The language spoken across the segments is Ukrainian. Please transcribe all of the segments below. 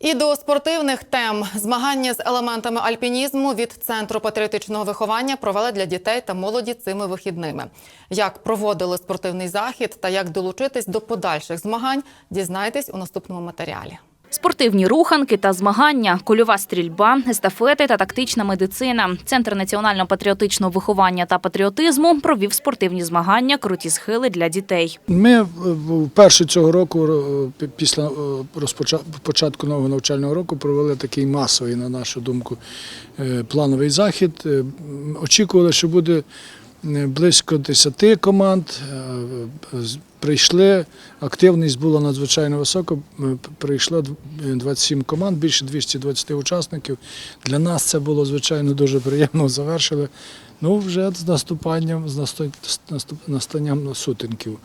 І до спортивних тем змагання з елементами альпінізму від центру патріотичного виховання провели для дітей та молоді цими вихідними. Як проводили спортивний захід та як долучитись до подальших змагань, дізнайтесь у наступному матеріалі. Спортивні руханки та змагання, кульова стрільба, естафети та тактична медицина. Центр національно-патріотичного виховання та патріотизму провів спортивні змагання круті схили для дітей. Ми е, вперше цього року, е, після е, початку нового навчального року, провели такий масовий, на нашу думку, плановий захід. Очікували, що буде близько 10 команд. Е, Прийшли, активність була надзвичайно висока. Е, Прийшло дв- е, 27 команд, більше 220 учасників. Для нас це було, звичайно, дуже приємно. Завершили. Ну, вже з наступанням, з настанням сутинків.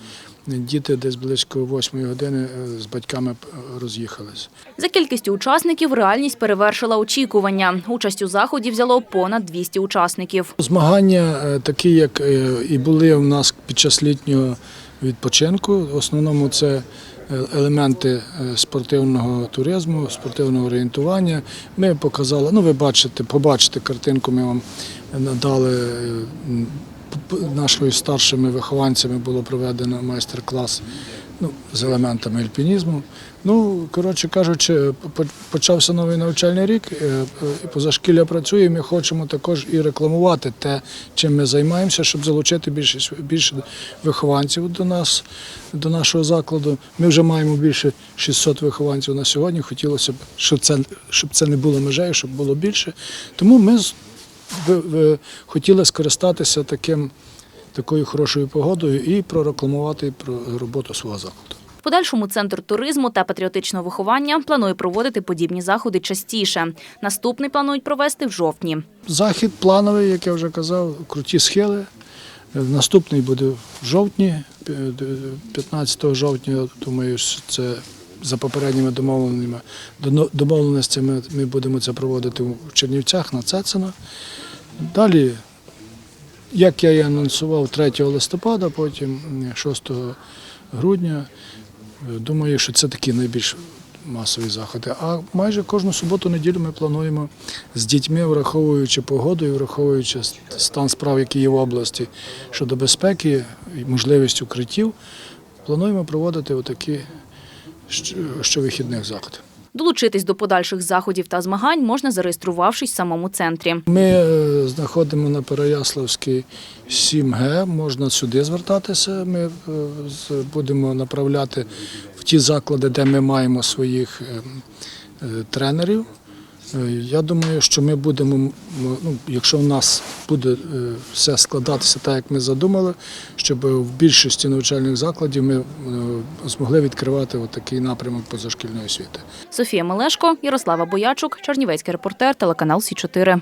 Діти десь близько 8 години е, з батьками роз'їхались. За кількістю учасників реальність перевершила очікування. Участь у заході взяло понад 200 учасників. Змагання е, такі, як е, і були у нас під час літнього відпочинку. В основному це е, елементи е, спортивного туризму, спортивного орієнтування. Ми показали, ну ви бачите, побачите картинку, ми вам надали. е, Нашими старшими вихованцями було проведено майстер-клас ну, з елементами альпінізму. Ну, коротше кажучи, почався новий навчальний рік, е, е, і позашкілля працює. і Ми хочемо також і рекламувати те, чим ми займаємося, щоб залучити більше, більше вихованців до нас, до нашого закладу. Ми вже маємо більше 600 вихованців на сьогодні. Хотілося б, щоб це, щоб це не було межею, щоб було більше. Тому ми хотіли скористатися таким, такою хорошою погодою і прорекламувати про роботу свого закладу. Подальшому центр туризму та патріотичного виховання планує проводити подібні заходи частіше. Наступний планують провести в жовтні. Захід плановий, як я вже казав, круті схили. Наступний буде в жовтні, 15 жовтня, думаю, що це за попередніми домовленнями, домовленостями ми будемо це проводити в Чернівцях на Цецино. Далі, як я і анонсував 3 листопада, потім 6 грудня. Е, Думаю, що це такі найбільш масові заходи. А майже кожну суботу-неділю ми плануємо з дітьми, враховуючи погоду і враховуючи стан справ, які є в області щодо безпеки і можливість укриттів, плануємо проводити отакі щовихідних заходи. Долучитись до подальших заходів та змагань можна зареєструвавшись в самому центрі. Ми е, знаходимо на Переяславській 7Г, можна сюди звертатися. Ми е, будемо направляти в ті заклади, де ми маємо своїх е, е, тренерів. Е, Я думаю, що ми будемо, ну, якщо в нас буде е, все складатися так, як ми задумали, щоб в більшості навчальних закладів ми е, змогли відкривати такий напрямок позашкільної освіти. Софія Мелешко, Ярослава Боячук, Чернівецький репортер, телеканал Сі 4